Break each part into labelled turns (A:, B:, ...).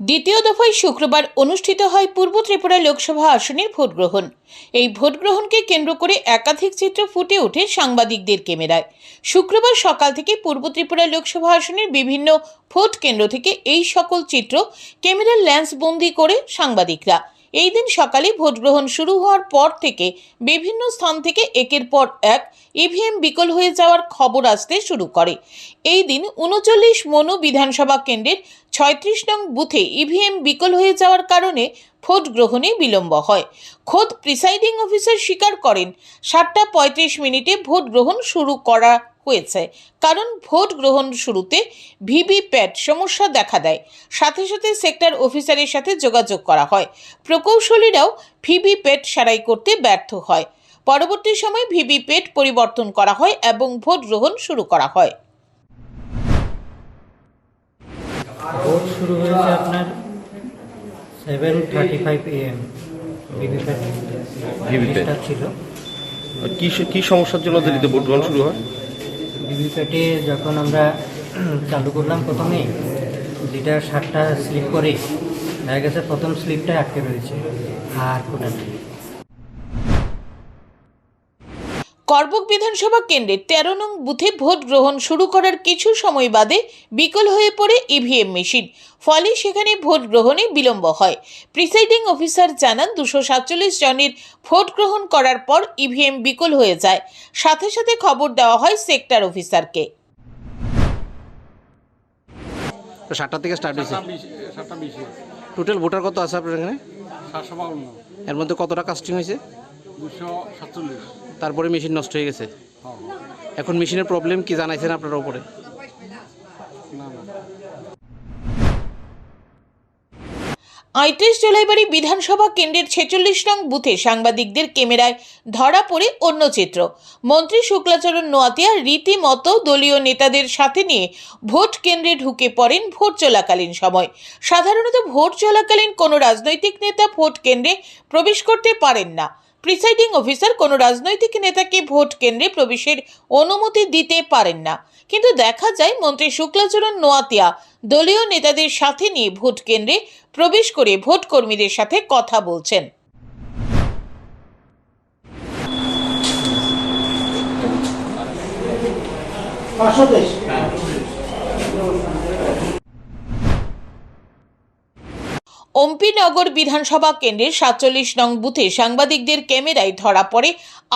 A: দ্বিতীয় দফায় শুক্রবার অনুষ্ঠিত হয় পূর্ব ত্রিপুরা লোকসভা আসনের ভোটগ্রহণ। এই ভোটগ্রহণকে কেন্দ্র করে একাধিক চিত্র ফুটে ওঠে সাংবাদিকদের ক্যামেরায়। শুক্রবার সকাল থেকে পূর্ব ত্রিপুরা লোকসভা আসনের বিভিন্ন ভোট কেন্দ্র থেকে এই সকল চিত্র ক্যামেরার ল্যান্স বন্দি করে সাংবাদিকরা। এই দিন সকালে ভোট গ্রহণ শুরু হওয়ার পর থেকে বিভিন্ন স্থান থেকে একের পর এক ইভিএম বিকল হয়ে যাওয়ার খবর আসতে শুরু করে। এই দিন উনচল্লিশ মনু বিধানসভা কেন্দ্রের ছয়ত্রিশ নং বুথে ইভিএম বিকল হয়ে যাওয়ার কারণে ভোট গ্রহণে বিলম্ব হয়। খোদ প্রিসাইডিং অফিসার স্বীকার করেন, সাতটা পঁয়ত্রিশ মিনিটে ভোট গ্রহণ শুরু করা হয়েছে। কারণ ভোট গ্রহণ শুরুতে ভিভিপ্যাট সমস্যা দেখা দেয়। সাথে সাথে সেক্টর অফিসারের সাথে যোগাযোগ করা হয়। প্রকৌশলীরাও ভিভিপ্যাট সারাই করতে ব্যর্থ হয়। পরবর্তী সময় ভিভিপ্যাট পরিবর্তন করা হয় এবং ভোট গ্রহণ শুরু করা হয়।
B: ভোট শুরু হয়েছে আপনার সেভেন থার্টি ফাইভ এম ভিভিপ্যাট। ছিল।
C: কি কি সমস্যার জন্য দেরিতে ভোট গ্রহণ শুরু হয়?
B: ভিভিপ্যাটে যখন আমরা চালু করলাম প্রথমে, যেটা শার্টটা স্লিপ করে, দেখা গেছে প্রথম স্লিপটা আটকে রয়েছে, আর কোনটা
A: করবুক বিধানসভা কেন্দ্রের তেরো নং বুথে ভোট গ্রহণ শুরু করার কিছু সময় বাদে বিকল হয়ে পড়ে ইভিএম মেশিন ফলে সেখানে ভোট গ্রহণে বিলম্ব হয়। প্রিসাইডিং অফিসার জানান দুশো সাতচল্লিশ জনের ভোট গ্রহণ করার পর ইভিএম বিকল হয়ে যায়। সাথে সাথে খবর দেওয়া হয় সেক্টর অফিসারকে
D: তো সাতটা থেকে স্টার্ট হয়েছে? টোটাল ভোটার কত আছে আপনার এখানে?
E: সাতশো
D: এর মধ্যে কতটা কাস্টিং হয়েছে?
E: দুশো সাতচল্লিশ।
D: তারপরে মেশিন নষ্ট হয়ে গেছে। এখন মেশিনের প্রবলেম কি জানাইছেন আপনার উপরে?
A: আইত্রিশ জুলাইবাড়ি বিধানসভা কেন্দ্রের ছেচল্লিশ নং বুথে সাংবাদিকদের ক্যামেরায় ধরা পড়ে অন্য চিত্র। মন্ত্রী শুক্লাচরণ নোয়াতিয়া রীতিমতো দলীয় নেতাদের সাথে নিয়ে ভোট কেন্দ্রে ঢুকে পড়েন ভোট চলাকালীন সময়। সাধারণত ভোট চলাকালীন কোনো রাজনৈতিক নেতা ভোট কেন্দ্রে প্রবেশ করতে পারেন না। প্রিসাইডিং অফিসার কোনো রাজনৈতিক নেতাকে ভোট কেন্দ্রে প্রবেশের অনুমতি দিতে পারেন না। কিন্তু দেখা যায় মন্ত্রী শুক্লাচরণ নোয়াতিয়া দলীয় নেতাদের সাথে নিয়ে ভোট কেন্দ্রে প্রবেশ করে ভোট কর্মীদের সাথে কথা বলছেন। অম্পিনগর বিধানসভা কেন্দ্রের সাতচল্লিশ নং বুথে সাংবাদিকদের ক্যামেরায় ধরা পড়ে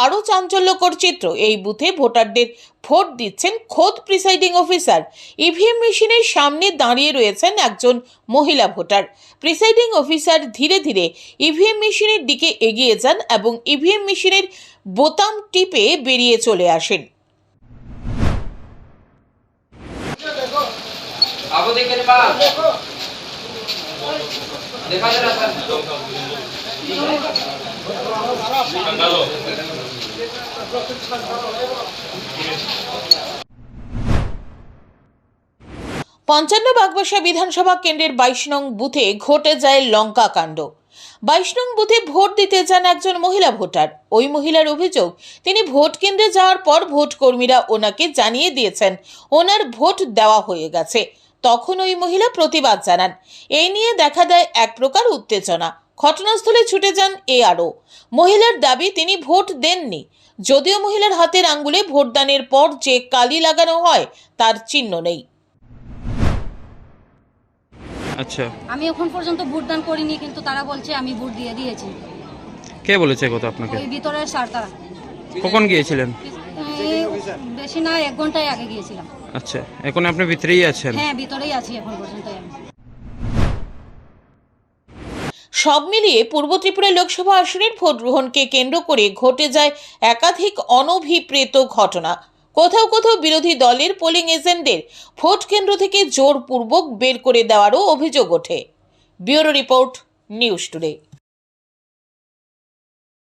A: আরও চাঞ্চল্যকর চিত্র। এই বুথে ভোটারদের ভোট দিচ্ছেন খোদ প্রিসাইডিং অফিসার। ইভিএম মেশিনের সামনে দাঁড়িয়ে রয়েছেন একজন মহিলা ভোটার। প্রিসাইডিং অফিসার ধীরে ধীরে ইভিএম মেশিনের দিকে এগিয়ে যান এবং ইভিএম মেশিনের বোতাম টিপে বেরিয়ে চলে আসেন।
F: দেখো
A: পঞ্চান্ন বাগবাসা বিধানসভা কেন্দ্রের বাইশ নং বুথে ঘটে যায় লঙ্কা কাণ্ড। বাইশ নং বুথে ভোট দিতে যান একজন মহিলা ভোটার। ওই মহিলার অভিযোগ, তিনি ভোট কেন্দ্রে যাওয়ার পর ভোট কর্মীরা ওনাকে জানিয়ে দিয়েছেন, ওনার ভোট দেওয়া হয়ে গেছে। তখন ওই মহিলা প্রতিবাদ জানান। এই নিয়ে দেখা দেয় এক প্রকার উত্তেজনা। ঘটনাস্থলে ছুটে যান এ আরও। মহিলার দাবি তিনি ভোট দেননি। যদিও মহিলার হাতের আঙ্গুলে ভোটদানের পর যে কালি লাগানো হয় তার চিহ্ন নেই।
C: আচ্ছা।
G: আমি এখন পর্যন্ত ভোটদান করিনি কিন্তু তারা বলছে আমি ভোট দিয়ে দিয়েছি।
C: কে বলেছে কথা আপনাকে?
G: ওই ভিতরের স্যার তারা
C: কখন গিয়েছিলেন?
G: এই বেশি না এক ঘন্টায় আগে গিয়েছিলাম।
C: আচ্ছা এখন আপনি ভিতরেই আছেন?
G: হ্যাঁ ভিতরেই আছি এখন পর্যন্ত আমি।
A: সব মিলিয়ে পূর্ব ত্রিপুরা লোকসভা আসনের ভোট গ্রহণকে কেন্দ্র করে ঘটে যায় একাধিক অনভিপ্রেত ঘটনা। কোথাও কোথাও বিরোধী দলের পোলিং এজেন্টদের ভোট কেন্দ্র থেকে জোরপূর্বক বের করে দেওয়ারও অভিযোগ ওঠে। Bureau report news today.